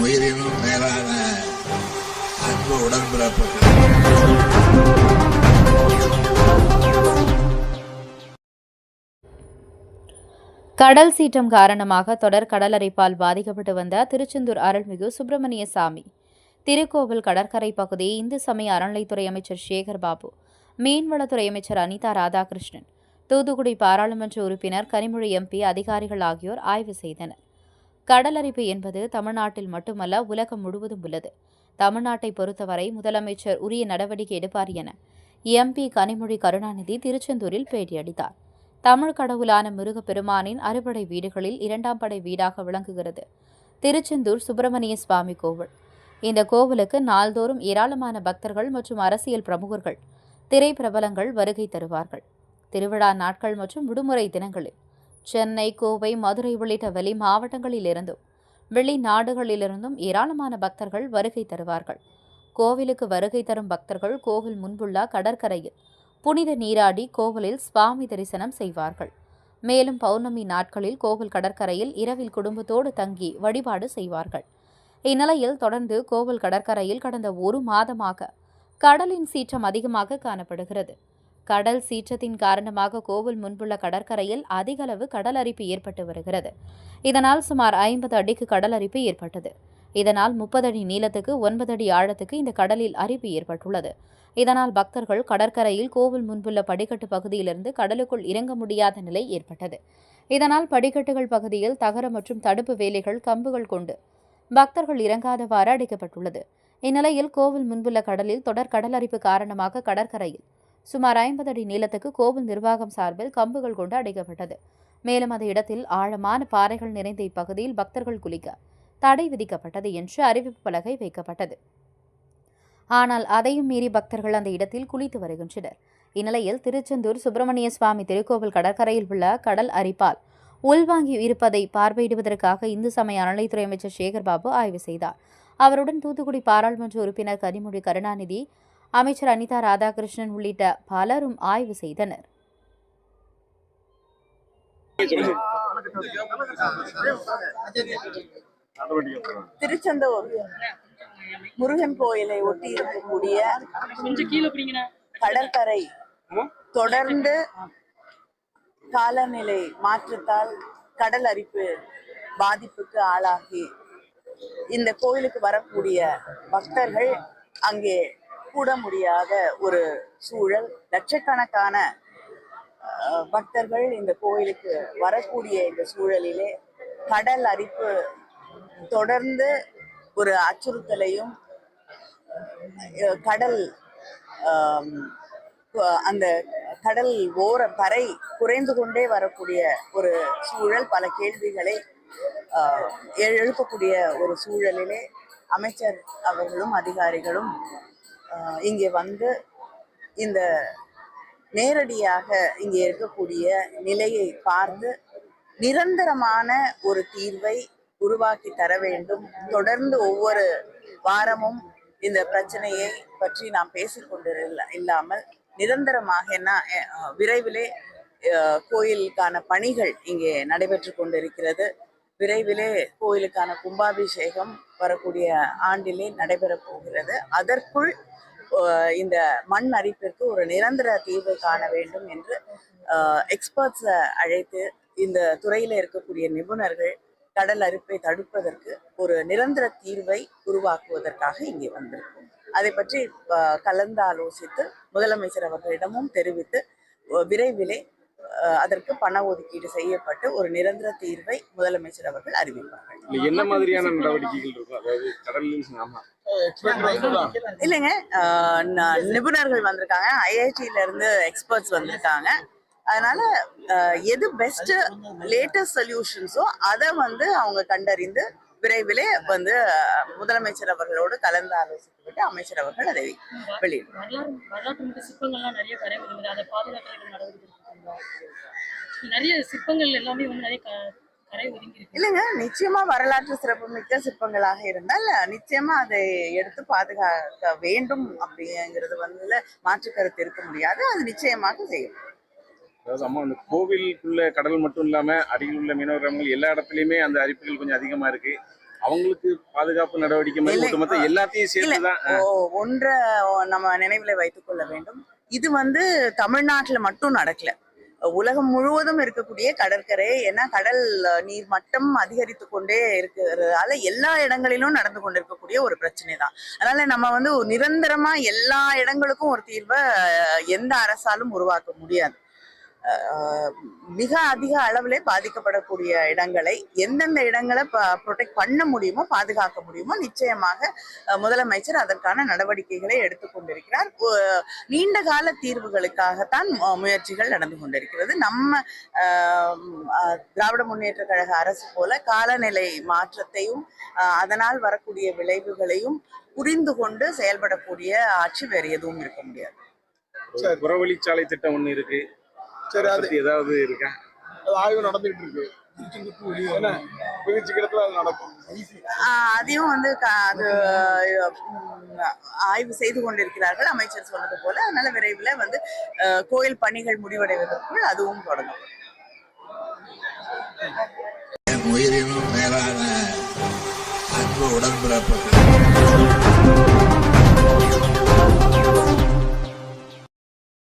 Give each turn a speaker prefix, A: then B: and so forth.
A: உயிரினும் மேலான அன்பு உடன்பிறப்பு கடல் சீற்றம் காரணமாக தொடர் கடலரைப்பால் பாதிக்கப்பட்டு வந்த திருச்செந்தூர் அருள்மிகு சுப்பிரமணிய சாமி திருக்கோவில் கடற்கரை பகுதி இந்து சமய அறநிலைத்துறை அமைச்சர் சேகர் பாபு மீன்வளத்துறை அமைச்சர் அனிதா ராதாகிருஷ்ணன் தூத்துக்குடி பாராளுமன்ற உறுப்பினர் கனிமொழி எம்பி அதிகாரிகள் ஆகியோர் ஆய்வு செய்தனர் கடலரிப்பு என்பது தமிழ்நாட்டில் மட்டுமல்ல உலகம் முழுவதும் உள்ளது தமிழ்நாட்டை பொறுத்தவரை முதலமைச்சர் உரிய நடவடிக்கை எடுப்பார் என எம்பி கனிமொழி கருணாநிதி திருச்செந்தூரில் பேட்டியளித்தார் தமிழ் கடவுளான முருகப்பெருமானின் அறுபடை வீடுகளில் இரண்டாம் படை வீடாக விளங்குகிறது திருச்செந்தூர் சுப்பிரமணிய சுவாமி கோவில் இந்த கோவிலுக்கு நாள்தோறும் ஏராளமான பக்தர்கள் மற்றும் அரசியல் பிரமுகர்கள் திரைப்பிரபலங்கள் வருகை தருவார்கள் திருவிழா நாட்கள் மற்றும் விடுமுறை தினங்களில் சென்னை கோவை மதுரை உள்ளிட்ட வெளி மாவட்டங்களிலிருந்தும் வெளிநாடுகளிலிருந்தும் ஏராளமான பக்தர்கள் வருகை தருவார்கள் கோவிலுக்கு வருகை தரும் பக்தர்கள் கோவில் முன்புள்ள கடற்கரையில் புனித நீராடி கோவிலில் சுவாமி தரிசனம் செய்வார்கள் மேலும் பௌர்ணமி நாட்களில் கோவில் கடற்கரையில் இரவில் குடும்பத்தோடு தங்கி வழிபாடு செய்வார்கள் இந்நிலையில் தொடர்ந்து கோவில் கடற்கரையில் கடந்த ஒரு மாதமாக கடலின் சீற்றம் அதிகமாக காணப்படுகிறது கடல் சீற்றத்தின் காரணமாக கோவில் முன்புள்ள கடற்கரையில் அதிகளவு கடல் அரிப்பு ஏற்பட்டு வருகிறது இதனால் சுமார் ஐம்பது அடிக்கு கடல் அரிப்பு ஏற்பட்டது இதனால் முப்பது அடி நீளத்துக்கு ஒன்பது அடி ஆழத்துக்கு இந்த கடலில் அரிப்பு ஏற்பட்டுள்ளது இதனால் பக்தர்கள் கடற்கரையில் கோவில் முன்புள்ள படிக்கட்டு பகுதியிலிருந்து கடலுக்குள் இறங்க முடியாத நிலை ஏற்பட்டது இதனால் படிக்கட்டுகள் பகுதியில் தகர மற்றும் தடுப்பு வேலைகள் கம்புகள் கொண்டு பக்தர்கள் இறங்காதவாறு அடைக்கப்பட்டுள்ளது இந்நிலையில் கோவில் முன்புள்ள கடலில் தொடர் கடலரிப்பு காரணமாக கடற்கரையில் சுமார் ஐம்பது அடி நீளத்துக்கு கோவில் நிர்வாகம் சார்பில் கம்புகள் கொண்டு அடைக்கப்பட்டது மேலும் அந்த இடத்தில் ஆழமான பாறைகள் நிறைந்த இப்பகுதியில் பக்தர்கள் குளிக்க தடை விதிக்கப்பட்டது என்று அறிவிப்பு பலகை வைக்கப்பட்டது ஆனால் அதையும் மீறி பக்தர்கள் அந்த இடத்தில் குளித்து வருகின்றனர் இந்நிலையில் திருச்செந்தூர் சுப்பிரமணிய சுவாமி திருக்கோவில் கடற்கரையில் உள்ள கடல் அரிப்பால் உள்வாங்கி இருப்பதை பார்வையிடுவதற்காக இந்து சமய அறநிலைத்துறை அமைச்சர் சேகர்பாபு ஆய்வு செய்தார் அவருடன் தூத்துக்குடி பாராளுமன்ற உறுப்பினர் கனிமொழி கருணாநிதி அமைச்சர் அனிதா ராதாகிருஷ்ணன் உள்ளிட்ட பலரும் ஆய்வு செய்தனர்
B: திருச்செந்தூர் முருகன் கோயிலை ஒட்டி இருக்கக்கூடிய கடற்கரை தொடர்ந்து காலநிலை மாற்றத்தால் கடல் அரிப்பு பாதிப்புக்கு ஆளாகி இந்த கோயிலுக்கு வரக்கூடிய பக்தர்கள் அங்கே கூட முடியாத ஒரு சூழல் லட்சக்கணக்கான பக்தர்கள் இந்த கோயிலுக்கு வரக்கூடிய இந்த சூழலிலே கடல் அரிப்பு தொடர்ந்து ஒரு அச்சுறுத்தலையும் கடல் அந்த கடல் ஓர பறை குறைந்து கொண்டே வரக்கூடிய ஒரு சூழல் பல கேள்விகளை எழுப்பக்கூடிய ஒரு சூழலிலே அமைச்சர் அவர்களும் அதிகாரிகளும் இங்கே வந்து இந்த நேரடியாக இங்கே இருக்கக்கூடிய நிலையை பார்த்து நிரந்தரமான ஒரு தீர்வை உருவாக்கி தர வேண்டும் தொடர்ந்து ஒவ்வொரு வாரமும் இந்த பிரச்சனையை பற்றி நாம் பேசிக்கொண்டு இல்லாமல் நிரந்தரமாக என்ன விரைவிலே கோயிலுக்கான பணிகள் இங்கே நடைபெற்று கொண்டிருக்கிறது விரைவிலே கோயிலுக்கான கும்பாபிஷேகம் வரக்கூடிய ஆண்டிலே நடைபெறப் போகிறது அதற்குள் இந்த மண் அரிப்பிற்கு ஒரு நிரந்தர தீர்வு காண வேண்டும் என்று எக்ஸ்பர்ட்ஸை அழைத்து இந்த துறையில் இருக்கக்கூடிய நிபுணர்கள் கடல் அரிப்பை தடுப்பதற்கு ஒரு நிரந்தர தீர்வை உருவாக்குவதற்காக இங்கே வந்திருக்கும் அதை பற்றி கலந்தாலோசித்து முதலமைச்சர் அவர்களிடமும் தெரிவித்து விரைவிலே அதற்கு பண ஒதுக்கீடு செய்யப்பட்டு ஒரு நிரந்தர தீர்வை முதலமைச்சர் அவர்கள் அறிவிப்பார்கள்
C: என்ன மாதிரியான நடவடிக்கைகள்
B: இல்லைங்க நிபுணர்கள் வந்திருக்காங்க ஐஐடியில இருந்து எக்ஸ்பர்ட்ஸ் வந்திருக்காங்க அதனால எது பெஸ்ட் லேட்டஸ்ட் சொல்யூஷன்ஸோ அதை வந்து அவங்க கண்டறிந்து விரைவிலே வந்து முதலமைச்சர் அவர்களோடு கலந்து ஆலோசித்துவிட்டு அமைச்சர் அவர்கள் அதை வெளியிடுவார் இல்லைங்க நிச்சயமா வரலாற்று சிறப்பு மிக்க சிற்பங்களாக இருந்தால் நிச்சயமா அதை எடுத்து பாதுகாக்க வேண்டும் அப்படிங்கிறது வந்து மாற்று கருத்து இருக்க முடியாது அது நிச்சயமாக செய்யும்
C: அதாவது அம்மா கோவிலுக்குள்ள கடல் மட்டும் இல்லாமல் அருகில் உள்ள மீனவர்கள் கிராமங்கள் எல்லா இடத்துலையுமே அந்த அரிப்புகள் கொஞ்சம் அதிகமாக இருக்கு அவங்களுக்கு பாதுகாப்பு நடவடிக்கை ஒட்டுமொத்த எல்லாத்தையும் சேர்த்துதான்
B: ஒன்றை நம்ம நினைவில் வைத்துக் கொள்ள வேண்டும் இது வந்து தமிழ்நாட்டில் மட்டும் நடக்கல உலகம் முழுவதும் இருக்கக்கூடிய கடற்கரை ஏன்னா கடல் நீர் மட்டம் அதிகரித்து கொண்டே இருக்கிறதால எல்லா இடங்களிலும் நடந்து கொண்டிருக்கக்கூடிய ஒரு பிரச்சனை தான் அதனால நம்ம வந்து நிரந்தரமா எல்லா இடங்களுக்கும் ஒரு தீர்வை எந்த அரசாலும் உருவாக்க முடியாது மிக அதிக அளவிலே பாதிக்கப்படக்கூடிய இடங்களை எந்தெந்த இடங்களை ப்ரொடெக்ட் பண்ண முடியுமோ பாதுகாக்க முடியுமோ நிச்சயமாக முதலமைச்சர் அதற்கான நடவடிக்கைகளை எடுத்துக்கொண்டிருக்கிறார் நீண்ட கால தீர்வுகளுக்காகத்தான் முயற்சிகள் நடந்து கொண்டிருக்கிறது நம்ம திராவிட முன்னேற்ற கழக அரசு போல காலநிலை மாற்றத்தையும் அதனால் வரக்கூடிய விளைவுகளையும் புரிந்து கொண்டு செயல்படக்கூடிய ஆட்சி வேறு எதுவும் இருக்க முடியாது
C: புறவழிச்சாலை திட்டம் ஒன்று இருக்கு ஏதாவது இருக்கா ஆய்வு நடந்துகிட்டு இருக்கு
B: அதையும் வந்து அது ஆய்வு செய்து கொண்டிருக்கிறார்கள் அமைச்சர் சொன்னது போல அதனால விரைவில் வந்து கோயில் பணிகள் முடிவடைவதற்குள் அதுவும் தொடங்கும் உயிரினும் மேலான அன்பு உடன்பிறப்பு